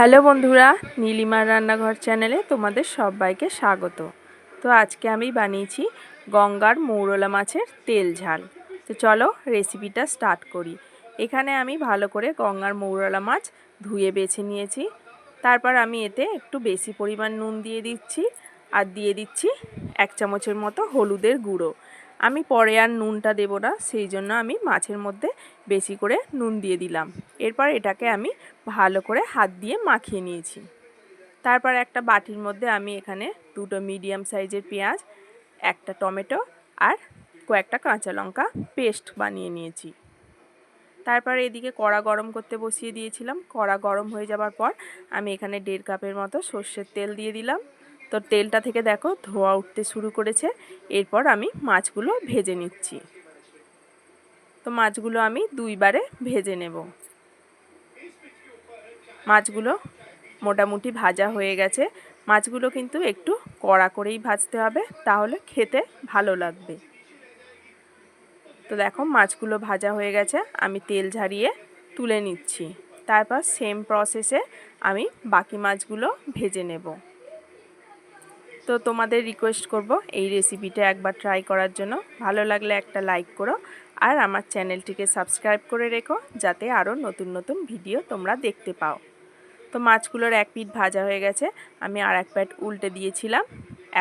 Hello বন্ধুরা নীলিমার রান্নাঘর চ্যানেলে তোমাদের সবাইকে স্বাগত। তো আজকে আমি বানিয়েছি গঙ্গার মৌরলা মাছের তেল ঝাল। তো চলো রেসিপিটা স্টার্ট করি। এখানে আমি ভালো করে গঙ্গার মৌরলা মাছ ধুয়ে বেছে নিয়েছি। তারপর আমি এতে একটু বেশি পরিমাণ নুন দিয়ে দিচ্ছি আর দিয়ে দিচ্ছি এক চামচের মতো হলুদের গুঁড়ো। আমি পরে আর নুনটা দেবো না, সেই জন্য আমি মাছের মধ্যে বেশি করে নুন দিয়ে দিলাম। এরপর এটাকে আমি ভালো করে হাত দিয়ে মাখিয়ে নিয়েছি। তারপর একটা বাটির মধ্যে আমি এখানে দুটো মিডিয়াম সাইজের পেঁয়াজ, একটা টমেটো আর কয়েকটা কাঁচা লঙ্কা পেস্ট বানিয়ে নিয়েছি। তারপর এদিকে কড়া গরম করতে বসিয়ে দিয়েছিলাম। কড়া গরম হয়ে যাবার পর আমি এখানে দেড় কাপের মতো সর্ষের তেল দিয়ে দিলাম। তো তেলটা থেকে দেখো ধোয়া উঠতে শুরু করেছে। এরপর আমি মাছগুলো ভেজে নিচ্ছি। তো মাছগুলো আমি দুইবারে ভেজে নেব। মাছগুলো মোটামুটি ভাজা হয়ে গেছে। মাছগুলো কিন্তু একটু কড়া করেই ভাজতে হবে, তাহলে খেতে ভালো লাগবে। তো দেখো মাছগুলো ভাজা হয়ে গেছে, আমি তেল ঝারিয়ে তুলে নিচ্ছি। তারপর সেম প্রসেসে আমি বাকি মাছগুলো ভেজে নেব। তো তোমাদের রিকোয়েস্ট করব এই রেসিপিটা একবার ট্রাই করার জন্য। ভালো লাগলে একটা লাইক করো আর আমার চ্যানেলটিকে সাবস্ক্রাইব করে রেখো যাতে আরও নতুন নতুন ভিডিও তোমরা দেখতে পাও। তো মাছগুলোর এক পিঠ ভাজা হয়ে গেছে, আমি আর এক প্যাট উল্টে দিয়েছিলাম।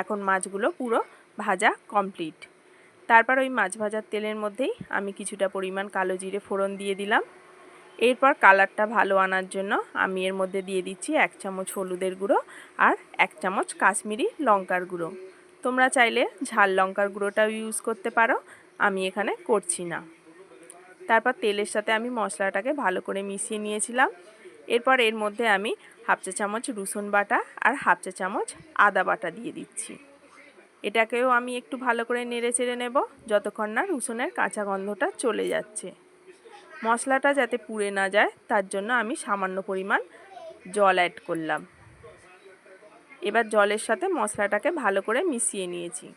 এখন মাছগুলো পুরো ভাজা কমপ্লিট তারপর ওই মাছ ভাজার তেলের মধ্যেই আমি কিছুটা পরিমাণ কালো জিরে ফোড়ন দিয়ে দিলাম। এরপর কালারটা ভালো আনার জন্য আমি এর মধ্যে দিয়ে দিচ্ছি এক চামচ হলুদের গুঁড়ো আর এক চামচ কাশ্মীরি লঙ্কার গুঁড়ো। তোমরা চাইলে ঝাল লঙ্কার গুঁড়োটাও ইউজ করতে পারো, আমি এখানে করছি না। তারপর তেলের সাথে আমি মশলাটাকে ভালো করে মিশিয়ে নিয়েছিলাম। এরপর এর মধ্যে আমি হাফ চা চামচ রসুন বাটা আর হাফ চা চামচ আদা বাটা দিয়ে দিচ্ছি। এটাকেও আমি একটু ভালো করে নেড়ে চেড়ে নেব, যতক্ষণ না রসুনের কাঁচা গন্ধটা চলে যাচ্ছে। মশলাটা যাতে পুড়ে না যায়, তার জন্য আমি সামান্য পরিমাণ জল অ্যাড করলাম। এবার জলের সাথে মশলাটাকে ভালো করে মিশিয়ে নিয়েছি।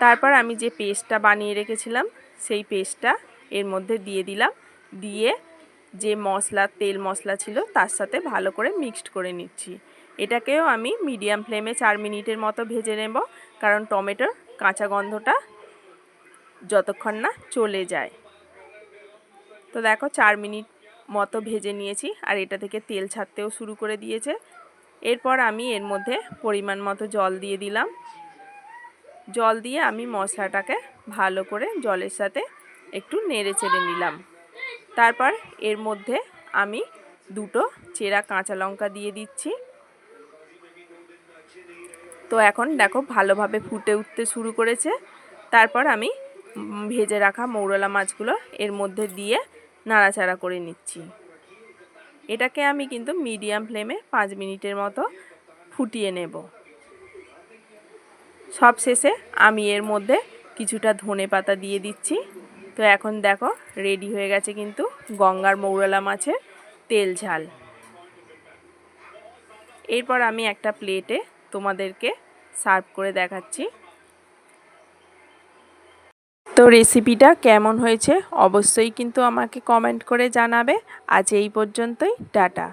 তারপর আমি যে পেস্টটা বানিয়ে রেখেছিলাম, সেই পেস্টটা এর মধ্যে দিয়ে দিলাম। দিয়ে যে মশলা, তেল মশলা ছিল, তার সাথে ভালো করে মিক্সড করে নিচ্ছি। এটাকেও আমি মিডিয়াম ফ্লেমে চার মিনিটের মতো ভেজে নেব, কারণ টমেটোর কাঁচা গন্ধটা যতক্ষণ না চলে যায়। তো দেখো চার মিনিট মতো ভেজে নিয়েছি আর এটা থেকে তেল ছাড়তেও শুরু করে দিয়েছে। এরপর আমি এর মধ্যে পরিমাণ মতো জল দিয়ে দিলাম। জল দিয়ে আমি মশলাটাকে ভালো করে জলের সাথে একটু নেড়ে চেড়ে নিলাম। তারপর এর মধ্যে আমি দুটো চেরা কাঁচা লঙ্কা দিয়ে দিচ্ছি। তো এখন দেখো ভালোভাবে ফুটে উঠতে শুরু করেছে। তারপর আমি ভেজে রাখা মৌরলা মাছগুলো এর মধ্যে দিয়ে নাড়াচাড়া করে নিচ্ছি। এটাকে আমি কিন্তু মিডিয়াম ফ্লেমে পাঁচ মিনিটের মতো ফুটিয়ে নেব। সব শেষে আমি এর মধ্যে কিছুটা ধনে পাতা দিয়ে দিচ্ছি। তো এখন দেখো, রেডি হয়ে গেছে কিন্তু গঙ্গার মৌরলা মাছের তেল ঝাল। এরপর আমি একটা প্লেটে তোমাদেরকে সার্ভ করে দেখাচ্ছি। তো রেসিপিটা কেমন হয়েছে অবশ্যই কিন্তু আমাকে কমেন্ট করে জানাবে। আজ এই পর্যন্তই টাটা।